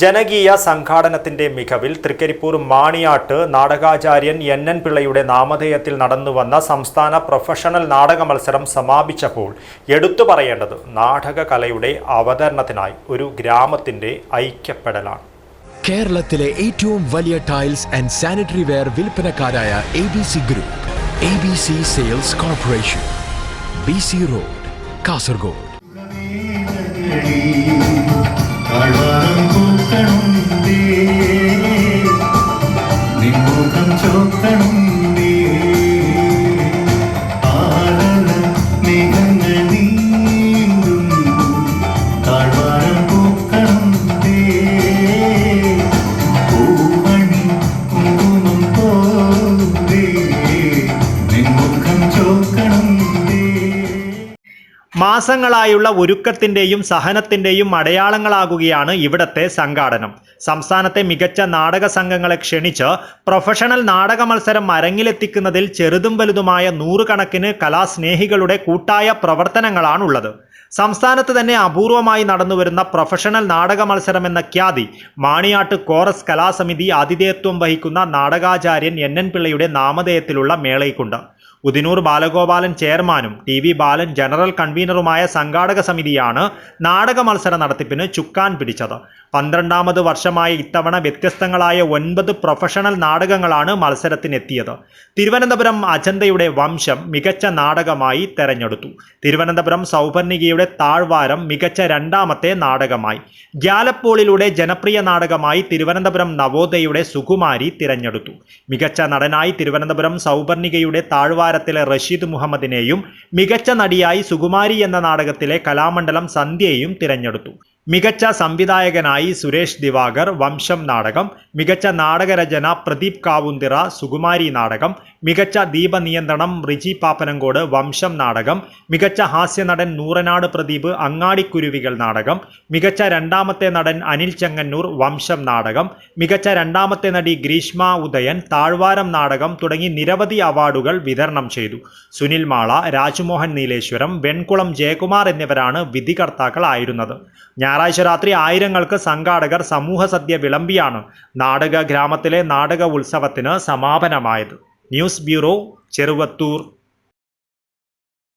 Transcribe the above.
ജനകീയ സംഘാടനത്തിന്റെ മികവിൽ തൃക്കരിപ്പൂർ മാണിയാട്ട് നാടകാചാര്യൻ എൻ എൻ പിള്ളയുടെ നാമധേയത്തിൽ നടന്നുവന്ന സംസ്ഥാന പ്രൊഫഷണൽ നാടക മത്സരം സമാപിച്ചപ്പോൾ എടുത്തു പറയേണ്ടത് നാടകകലയുടെ അവതരണത്തിനായി ഒരു ഗ്രാമത്തിന്റെ ഐക്യപ്പെടലാണ്. കേരളത്തിലെ ഏറ്റവും വലിയ tiles and sanitary ware വിൽപ്പനക്കാരായ A B C group A B C sales corporation B C road Kasaragod. താഴ്വാരം പൂക്കണുണ്ടേ മാസങ്ങളായുള്ള ഒരുക്കത്തിന്റെയും സഹനത്തിന്റെയും അടയാളങ്ങളാകുകയാണ് ഇവിടത്തെ സംഘാടനം. സംസ്ഥാനത്തെ മികച്ച നാടക സംഘങ്ങളെ ക്ഷണിച്ച് പ്രൊഫഷണൽ നാടക മത്സരം അരങ്ങിലെത്തിക്കുന്നതിൽ ചെറുതും വലുതുമായ നൂറുകണക്കിന് കലാസ്നേഹികളുടെ കൂട്ടായ പ്രവർത്തനങ്ങളാണുള്ളത്. സംസ്ഥാനത്ത് തന്നെ അപൂർവമായി നടന്നുവരുന്ന പ്രൊഫഷണൽ നാടക മത്സരം എന്ന ഖ്യാതി മാണിയാട്ട് കോറസ് കലാസമിതി ആതിഥേയത്വം വഹിക്കുന്ന നാടകാചാര്യൻ എൻ എൻ പിള്ളയുടെ നാമധേയത്തിലുള്ള മേളയ്ക്കുണ്ട്. ഉദിനൂർ ബാലഗോപാലൻ ചെയർമാനും ടി വി ബാലൻ ജനറൽ കൺവീനറുമായ സംഘാടക സമിതിയാണ് നാടക മത്സര നടത്തിപ്പിന് ചുക്കാൻ പിടിച്ചത്. പന്ത്രണ്ടാമത് വർഷമായ ഇത്തവണ വ്യത്യസ്തങ്ങളായ ഒൻപത് പ്രൊഫഷണൽ നാടകങ്ങളാണ് മത്സരത്തിനെത്തിയത്. തിരുവനന്തപുരം അജന്തയുടെ വംശം മികച്ച നാടകമായി തെരഞ്ഞെടുത്തു. തിരുവനന്തപുരം സൗപർണികയുടെ താഴ്വാരം മികച്ച രണ്ടാമത്തെ നാടകമായി. ഗ്യാലപ്പോളിലൂടെ ജനപ്രിയ നാടകമായി തിരുവനന്തപുരം നവോദയയുടെ സുകുമാരി തിരഞ്ഞെടുത്തു. മികച്ച നടനായി തിരുവനന്തപുരം സൗപർണികയുടെ താഴ്വാരത്തിലെ റഷീദ് മുഹമ്മദിനെയും മികച്ച നടിയായി സുകുമാരി എന്ന നാടകത്തിലെ കലാമണ്ഡലം സന്ധ്യയെയും തിരഞ്ഞെടുത്തു. മികച്ച സംവിധായകനായി സുരേഷ് ദിവാകർ വംശം നാടകം മികച്ച നാടകരചന പ്രദീപ് കാവുന്തിറ സുകുമാരി നാടകം മികച്ച ദീപനിയന്ത്രണം റിജി പാപ്പനങ്കോട് വംശം നാടകം മികച്ച ഹാസ്യനടൻ നൂറനാട് പ്രദീപ് അങ്ങാടിക്കുരുവികൾ നാടകം മികച്ച രണ്ടാമത്തെ നടൻ അനിൽ ചെങ്ങന്നൂർ വംശം നാടകം മികച്ച രണ്ടാമത്തെ നടി ഗ്രീഷ്മ ഉദയൻ താഴ്വാരം നാടകം തുടങ്ങി നിരവധി അവാർഡുകൾ വിതരണം ചെയ്തു. സുനിൽ മാള രാജ്മോഹൻ നീലേശ്വരം വെൺകുളം ജയകുമാർ എന്നിവരാണ് വിധികർത്താക്കളായിരുന്നത്. ഞായറാഴ്ച രാത്രി ആയിരങ്ങൾക്ക് സംഘാടകർ സമൂഹ സദ്യ വിളമ്പിയാണ് നാടക ഗ്രാമത്തിലെ നാടക ഉത്സവത്തിന് സമാപനമായത്. News bureau Cheruvathur.